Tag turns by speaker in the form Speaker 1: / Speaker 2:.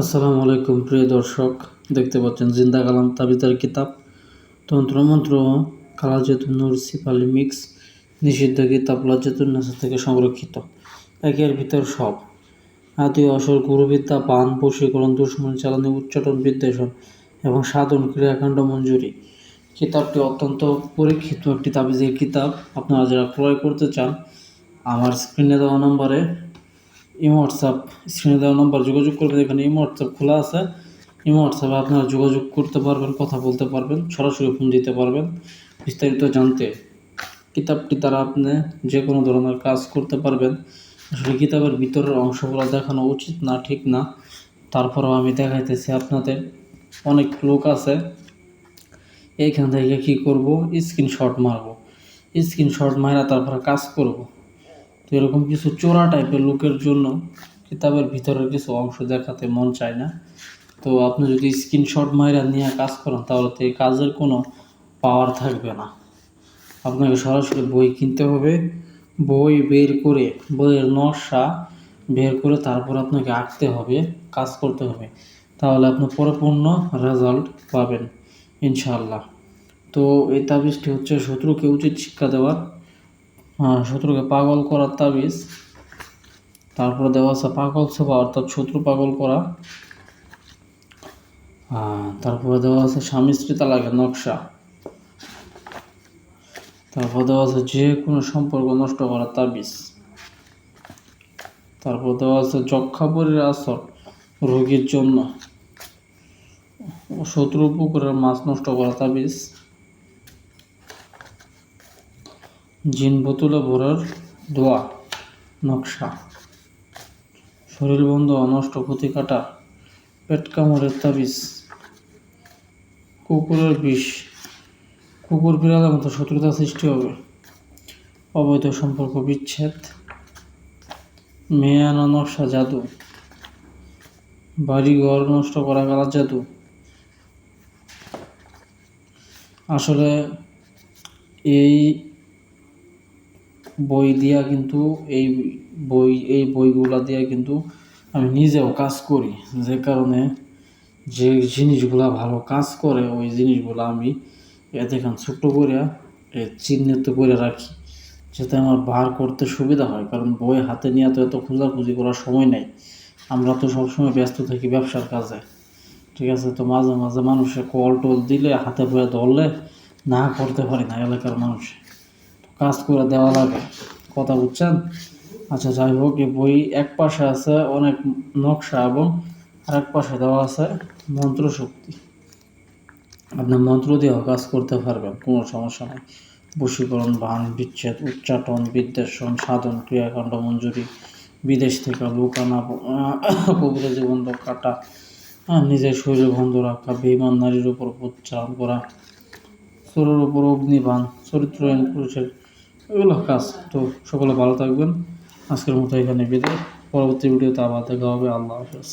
Speaker 1: আসসালামু আলাইকুম, প্রিয় দর্শক, দেখতে পাচ্ছেন জিন্দা কালাম তাবিদার কিতাব, তন্ত্রমন্ত্র কালাজেতুন নূর সিপালি মিক্স, নিষিদ্ধ কিতাব লাজেতুন নাসা থেকে সংরক্ষিত। একের ভিতর সব। আদি অসর, গুরুবিদ্যা, পান, বশীকরণ, দুশ্মন, চালানি উচ্চাটন বিদ্বেষণ এবং সাধন, ক্রিয়াকাণ্ড, মঞ্জুরি। কিতাবটি অত্যন্ত পরীক্ষিত একটি তাবিজের কিতাব। আপনারা যারা ক্রয় করতে চান, আমার স্ক্রিনে দেওয়া নম্বরে ইমো হোয়াটসঅ্যাপ, স্ক্রিনে দেওয়া নম্বর যোগাযোগ করবেন, এখানে ইমো হোয়াটসঅ্যাপ খোলা আছে। ইমো হোয়াটসঅ্যাপে আপনারা যোগাযোগ করতে পারবেন, কথা বলতে পারবেন, সরাসরি ফোন দিতে পারবেন। বিস্তারিত জানতে কিতাবটি দ্বারা আপনি যে কোনো ধরনের কাজ করতে পারবেন। আসলে কিতাবের ভিতরের অংশগুলো দেখানো উচিত না, ঠিক না। তারপরেও আমি দেখাইতেছি আপনাদের। অনেক লোক আছে। এইখান থেকে কী করব? স্ক্রিনশট মারবো। স্ক্রিনশট মারা তারপরে কাজ করব। তো এরকম কিছু চোরা টাইপের লোকের জন্য কিতাবের ভিতরের কিছু অংশ দেখাতে মন চায় না। তো আপনি যদি স্ক্রিনশট মাইরা নিয়ে কাজ করেন, তাহলে তো এই কাজের কোনো পাওয়ার থাকবে না। আপনাকে সরাসরি বই কিনতে হবে। বই বের করে, বইয়ের নকশা বের করে তারপর আপনাকে আঁকতে হবে, কাজ করতে হবে। তাহলে আপনি পরিপূর্ণ রেজাল্ট পাবেন, ইনশাআল্লাহ। তো এই তাবিজটি হচ্ছে শত্রুকে উচিত শিক্ষা দেওয়ার শত্রুকে পাগল করার তাবিজ। তারপরে দেওয়া আছে পাগল সেবা অর্থাৎ শত্রু পাগল করা। তারপরে দেওয়া আছে স্বামী স্ত্রী তালাকের নকশা। তারপর দেওয়া আছে যে কোনো সম্পর্ক নষ্ট করার তাবিজ। তারপর দেওয়া আছে যক্ষাপরির আসর, রোগীর জন্য। শত্রু পুকুরের মাছ নষ্ট করা তাবিজ। জিন বোতলে ভরার দোয়া নকশা। শরীর বন্ধ, অনষ্ট ক্ষতি কাটা, পেট কামড়ের তাবিজ, কুকুরের বিষ। কুকুর বিড়ালের মতো শত্রুতা সৃষ্টি হবে। অবৈধ সম্পর্ক বিচ্ছেদ, মেয়ে আনা নকশা জাদু, বাড়ি ঘর নষ্ট করা গেলা জাদু। আসলে এই বই দিয়া কিন্তু এই বই, এই বইগুলা দিয়া কিন্তু আমি নিজেও কাজ করি। যে কারণে যে জিনিসগুলা ভালো কাজ করে, ওই জিনিসগুলো আমি দেখেন ছোট্ট করে চিহ্নিত করে রাখি, যাতে আমার বার করতে সুবিধা হয়। কারণ বই হাতে নিয়ে তো এত খোঁজাখুঁজি করার সময় নেই। আমরা তো সবসময় ব্যস্ত থাকি ব্যবসার কাজে। ঠিক আছে? তো মাঝে মাঝে মানুষে কল টল দিলে, হাতে বয়ে ধরলে না করতে পারি না এলাকার মানুষে। কাজ করে দেওয়া লাগে কথা বুঝছেন? আচ্ছা যাই হোক, এই বই এক পাশে আছে অনেক নকশা এবং আরেক পাশে দেওয়া আছে মন্ত্র শক্তি আপনি মন্ত্র দিয়েও কাজ করতে পারবেন, কোনো সমস্যা নেই। বশীকরণ বান বিচ্ছেদ, উচ্চাটন, বিদ্বেষণ, সাধন, ক্রিয়াকাণ্ড, মঞ্জুরি, বিদেশ থেকে লুকানা কবিরা জীবন কাটা নিজের শরীর বন্ধ রাখা বেমান নারীর উপর উচ্চারণ করা, চোরের উপর অগ্নিবান চরিত্রহীন পুরুষের এগুলো কাজ। তো সকলে ভালো থাকবেন। আজকের মতো এখানে বিদায়। পরবর্তী ভিডিওতে আবার দেখা হবে। আল্লাহ হাফেজ।